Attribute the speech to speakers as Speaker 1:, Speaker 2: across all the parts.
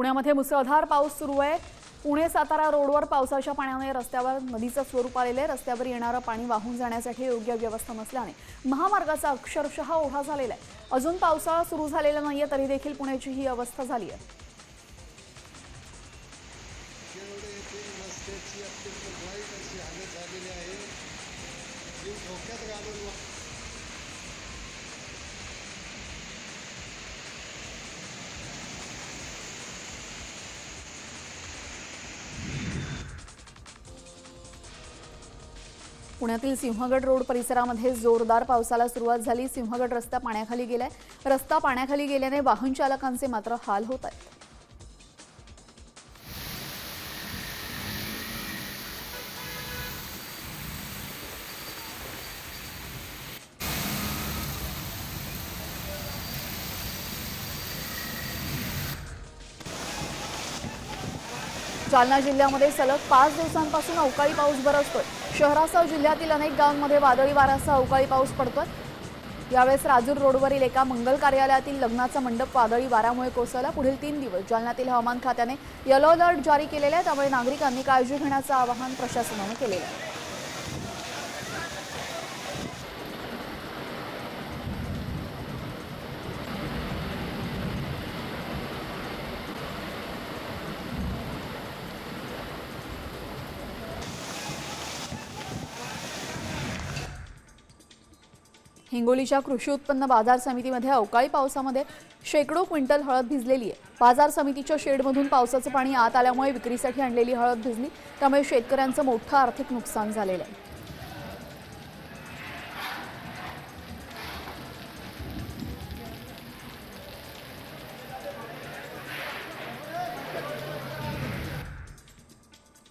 Speaker 1: पुण्यामध्ये मुसळधार पाऊस सुरू आहे. पुणे सातारा रोडवर पावसाच्या पाण्याने रस्त्यावर नदीचं स्वरूप आलेलं आहे. रस्त्यावर येणारं पाणी वाहून जाण्यासाठी योग्य व्यवस्था नसल्याने महामार्गाचा अक्षरशः ओढा झालेला आहे. अजून पावसाळा सुरू झालेला नाहीये तरी देखील पुण्याची ही अवस्था झाली आहे.
Speaker 2: धोक्यात घालून
Speaker 1: पुण्यातील सिंहगड रोड परिसरामध्ये जोरदार पावसाला सुरुवात झाली. सिंहगड रस्ता पाण्याखाली गेलाय. रस्ता पाण्याखाली गेल्याने वाहन चालकांचे मात्र हाल होत आहेत. जालना जिल्ह्यामध्ये सलग पाच दिवसांपासून अवकाळी पाऊस बरसतोय. शहरासह जिल्ह्यातील अनेक गावांमध्ये वादळी वाऱ्यासह अवकाळी पाऊस पडतोय. यावेळेस राजूर रोडवरील एका मंगल कार्यालयातील लग्नाचा मंडप वादळी वाऱ्यामुळे कोसळला. पुढील तीन दिवस जालन्यातील हवामान खात्याने येलो अलर्ट जारी केलेला आहे. त्यामुळे नागरिकांनी काळजी घेण्याचं आवाहन प्रशासनाने केलेलं आहे. हिंगोलीच्या कृषी उत्पन्न बाजार समितीमध्ये अवकाळी पावसामध्ये शेकडो क्विंटल हळद भिजलेली आहे. बाजार समितीच्या शेडमधून पावसाचं पाणी आत आल्यामुळे विक्रीसाठी आणलेली हळद भिजली त्यामुळे शेतकऱ्यांचं मोठं आर्थिक नुकसान झालेलं आहे.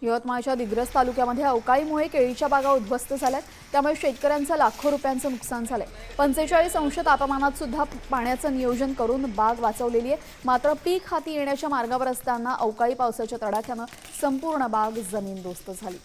Speaker 1: यवतमाळच्या दिग्रस तालुक्यामध्ये अवकाळीमुळे केळीच्या बागा उद्ध्वस्त झाल्यात. त्यामुळे शेतकऱ्यांचं लाखो रुपयांचं नुकसान झालंय. पंचेचाळीस अंश तापमानात सुद्धा पाण्याचं नियोजन करून बाग वाचवलेली आहे. मात्र पीक हाती येण्याच्या मार्गावर असताना अवकाळी पावसाच्या तडाख्यानं संपूर्ण बाग जमीनदोस्त झाली.